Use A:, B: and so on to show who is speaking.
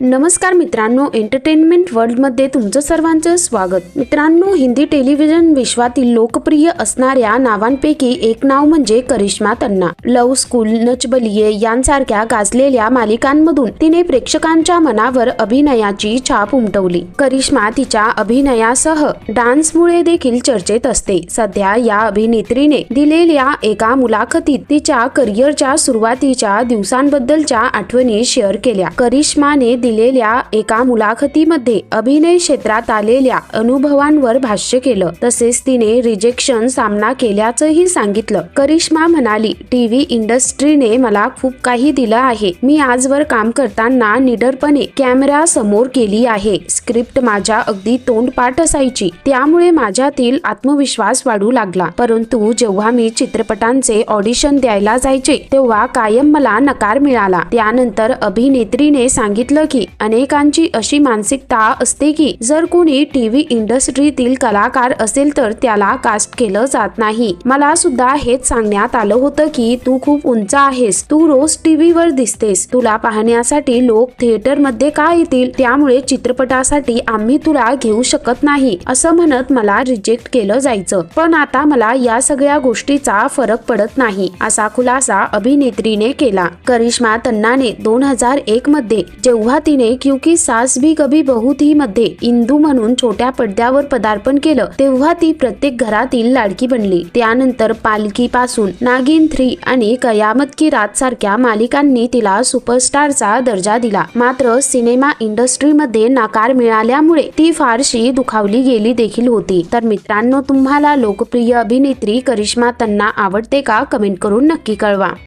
A: नमस्कार मित्रांनो एंटरटेनमेंट वर्ल्डमध्ये तुमचं सर्वांचं स्वागत. मित्रांनो हिंदी टेलिव्हिजन विश्वातील लोकप्रिय असणाऱ्या नावांपैकी एक नाव म्हणजे करिश्मा तन्ना. लव स्कूल नचबलिये यांसारख्या गाजलेल्या मालिकांमधून तिने प्रेक्षकांच्या मनावर अभिनयाची छाप उमटवली. करिश्मा तिच्या अभिनयासह डान्समुळे देखील चर्चेत असते. सध्या या अभिनेत्रीने दिलेल्या एका मुलाखतीत तिच्या करिअरच्या सुरुवातीच्या दिवसांबद्दलच्या आठवणी शेअर केल्या. करिश्माने दिलेल्या एका मुलाखतीमध्ये अभिनय क्षेत्रात आलेल्या अनुभवांवर भाष्य केलं. तसेच तिने रिजेक्शन सामना केल्याचंही सांगितलं. करिश्मा म्हणाली टीव्ही इंडस्ट्रीने मला खूप काही दिलं आहे. मी आजवर काम करताना निडरपणे कॅमेरा समोर केली आहे. स्क्रिप्ट माझ्या अगदी तोंडपाठ असायची. त्यामुळे माझ्यातील आत्मविश्वास वाढू लागला. परंतु जेव्हा मी चित्रपटांचे ऑडिशन द्यायला जायचे तेव्हा कायम मला नकार मिळाला. त्यानंतर अभिनेत्रीने सांगितलं की अनेकांची अशी मानसिकता असते की जर कोणी टीव्ही इंडस्ट्रीतील कलाकार असेल तर त्याला कास्ट केलं जात नाही. मला सुद्धा हेच सांगण्यात आलं होतं की तू खूप उंच आहेस. तू रोज टीव्हीवर दिसतेस. तुला पाहण्यासाठी लोक थिएटरमध्ये का येतील? त्यामुळे चित्रपटासाठी आम्ही तुला घेऊ शकत नाही असं म्हणत मला रिजेक्ट केलं जायचं. पण आता मला या सगळ्या गोष्टीचा फरक पडत नाही असा खुलासा अभिनेत्रीने केला. करिश्मा तन्नाने दोन हजार एक मध्ये जेव्हा तिने क्युकी सास भी कभी बहुत ही मध्ये इंदू म्हणून छोट्या पडद्यावर पदार्पण केलं तेव्हा ती प्रत्येक घरातील लाडकी बनली. त्यानंतर पालकी पासून नागिन थ्री आणि कयामत की रात सारख्या मालिकांनी तिला सुपरस्टारचा दर्जा दिला. मात्र सिनेमा इंडस्ट्रीमध्ये नाकार मिळाल्यामुळे ती फारशी दुखावली गेली देखील होती. तर मित्रांनो तुम्हाला लोकप्रिय अभिनेत्री करिश्मा तन्ना आवडते का? कमेंट करून नक्की कळवा.